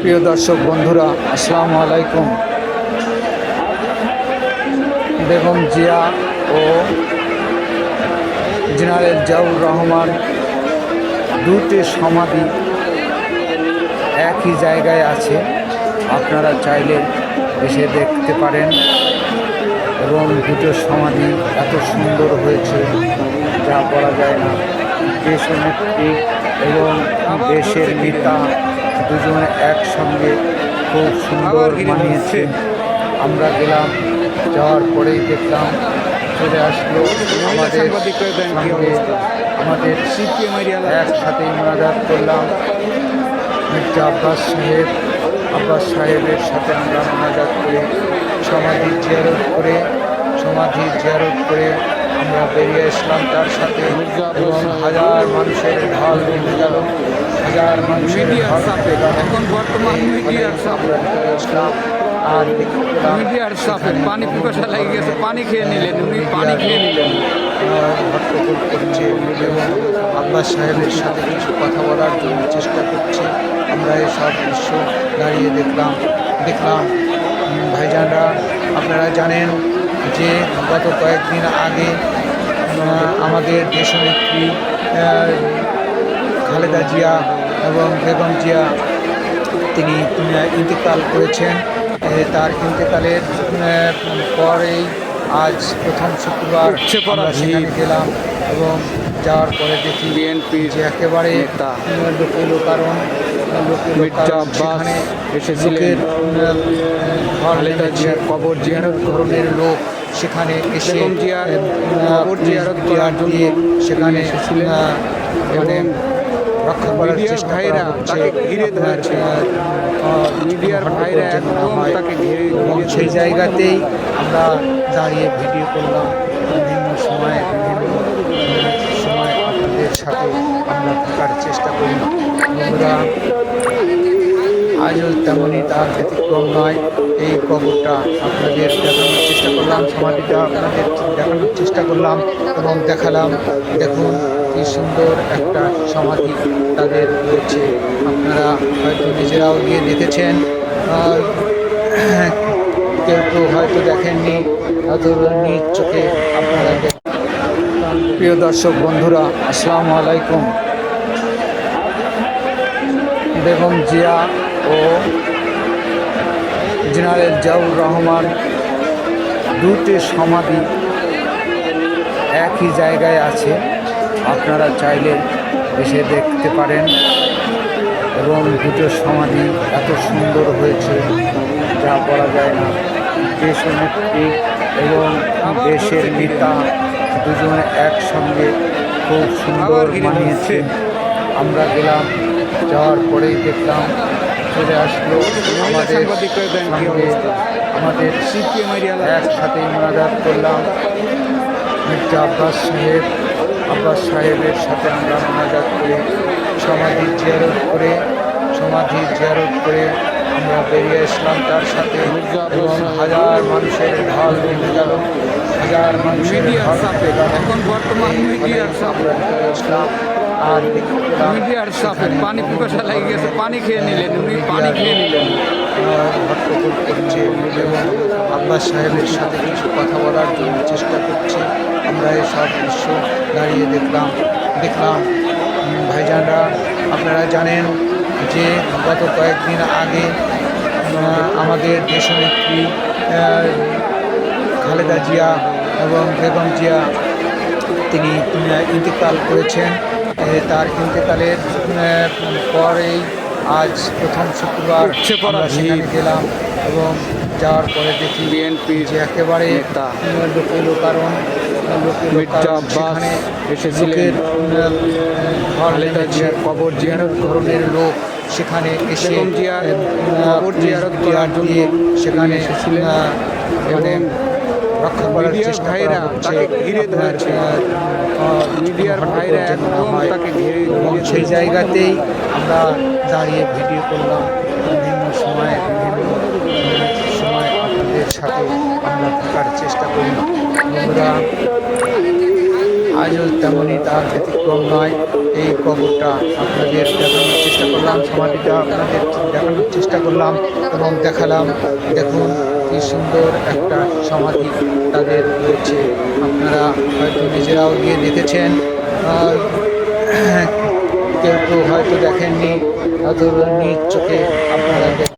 প্রিয় দর্শক বন্ধুরা, আসসালামু আলাইকুম। বেগম জিয়া ও জেনারেল জিয়াউর রহমান দুটি সমাধি একই জায়গায় আছে, আপনারা চাইলে এসে দেখতে পারেন এবং দুটো সমাধি এত সুন্দর হয়েছে, যা বলা যায় না। দেশনেত্রী এবং দেশের নেতা দুজনে একসঙ্গে খুব সুন্দর মানিয়েছে। আমরা গেলাম, যাওয়ার পরেই দেখলাম চলে আসলো আমাদের আমাদের একসাথে মোনাজাত করলাম। মির্জা আব্বাস সাহেব, আব্বাস সাহেবের সাথে আমরা মোনাজাত করে সমাধি জিয়ারত করে, সমাধি জিয়ারত করে আমরা বেরিয়ে আসলাম তার সাথে। হাজার মানুষের ঢাল নেমে গেল। হাজার মানুষের। এখন বর্তমান মিডিয়ার চলে আসলাম আর মিডিয়ার চাপে পানি পিপাসা লেগে গেছে পানি খেয়ে নিলেন উনি পানি খেয়ে নিলেন। হট্টগোল করছে এবং আব্বাস সাহেবের সাথে কিছু কথা বলার জন্য চেষ্টা করছে। আমরা এই সব দৃশ্য দাঁড়িয়ে দেখলাম। দেখলাম ভাইজানরা আপনারা জানেন যে গত কয়েকদিন আগে আমাদের দেশনেত্রী খালেদা জিয়া এবং বেগম জিয়া তিনি ইন্তেকাল করেছেন। তার ইন্তেকালের পরেই আজ প্রথম শুক্রবার সেখানে গেলাম এবং যাওয়ার পরে দেখি বিএনপির যে একেবারে নেতা। লোকে লোকারণ সেখানে। লোকের কবর জিয়ারত ধরনের লোক সেখানে এসে জিয়ারত করার জন্য দিয়ে সেখানে এসেছিলেন। এবং রক্ষা করার চেষ্টা ভাইরা তাকে ঘিরে ধরেছে। মিডিয়ার ভাইরা একদম তাকে ঘিরে এবং সেই জায়গাতেই আমরা দাঁড়িয়ে ভিডিও করলাম বিভিন্ন সময়ে বিভিন্ন সময় আপনাদের সাথে আমরা থাকার চেষ্টা করি বন্ধুরা আজও তেমনই তার ব্যতিক্রম নয়। এই কবরটা আপনাদের দেখানোর চেষ্টা করলাম, সমাধিটা আপনাদের দেখানোর চেষ্টা করলাম এবং দেখালাম, দেখুন কি সুন্দর একটা সমাধি তাদের রয়েছে। আপনারা হয়তো নিজেরাও গিয়ে দেখেছেন কেউ কেউ হয়তো দেখেননি নিজ চোখে আপনারা প্রিয় দর্শক বন্ধুরা, আসসালামু আলাইকুম। বেগম জিয়া ও জেনারেল জিয়াউর রহমান দুটি সমাধি একই জায়গায় আছে। আপনারা চাইলে এসে দেখতে পারেন এবং দুটো সমাধি এত সুন্দর হয়েছে যা বলা যায় না দেশনেত্রী এবং দেশের নেতা দুজনে একসঙ্গে খুব সুন্দর মানিয়েছে। আমরা গেলাম, যাওয়ার পরেই দেখলাম চলে আসলো আমাদের আমাদের সিপিএম একসাথে মোনাজাত করলাম। মির্জা আব্বাস সাহেব আব্বাস সাহেবের সাথে আমরা মোনাজাত করে সমাধি জিয়ারত করে সমাধি জিয়ারত করে আমরা বেরিয়ে আসলাম তার সাথে। এবং হাজার মানুষের ঢাল নেমে গেল। হাজার মানুষের। এখন বর্তমান মিডিয়ার চলে আসলাম। আর মিডিয়ার পানি পিপাসা লেগে গেছে, পানি খেয়ে নিলেন উনি, পানি খেয়ে নিলেন। করছে আব্বাস সাহেবের সাথে কিছু কথা বলার জন্য চেষ্টা করছে। আমরা এই সব দৃশ্য দাঁড়িয়ে দেখলাম দেখলাম। ভাইজানরা, আপনারা জানেন যে গত কয়েকদিন আগে আমাদের দেশনেত্রী খালেদা জিয়া এবং বেগম জিয়া, তিনি ইন্তেকাল করেছেন। তার ইন্তেকালের পরেই আজ প্রথম শুক্রবার আমরা সেখানে গেলাম এবং যাওয়ার পরে দেখি বিএনপির যে একেবারে নেতা। লোকে লোকারণ লোকে মির্জা লোকারণ। আব্বাস সেখানে এসেছিলেন। কবর জিয়ারত ধরনের লোক সেখানে এসে জিয়ার কবর জিয়ারত করার জন্য সেখানে এসেছিলেন। আহ, এবং রক্ষা করার চেষ্টা ভাইরা তাকে ঘিরে ধরেছে। মিডিয়ার ভাইরা একদম তাকে ঘিরে সেই জায়গাতেই আমরা দাঁড়িয়ে ভিডিও করলাম। বিভিন্ন সময়ে বিভিন্ন সময় আপনাদের সাথে আমরা থাকার চেষ্টা করি। বন্ধুরা আজও তেমনই তার ব্যতিক্রম নয়। এই কবরটা আপনাদের দেখানোর চেষ্টা করলাম সমাধিটা আপনাদের দেখানোর চেষ্টা করলাম এবং দেখালাম। দেখুন কি সুন্দর একটা সমাধি তাদের রয়েছে। আপনারা হয়তো নিজেরাও গিয়ে দেখেছেন। কেউ কেউ হয়তো দেখেননি। হয়তো নিজ চোখে আপনারা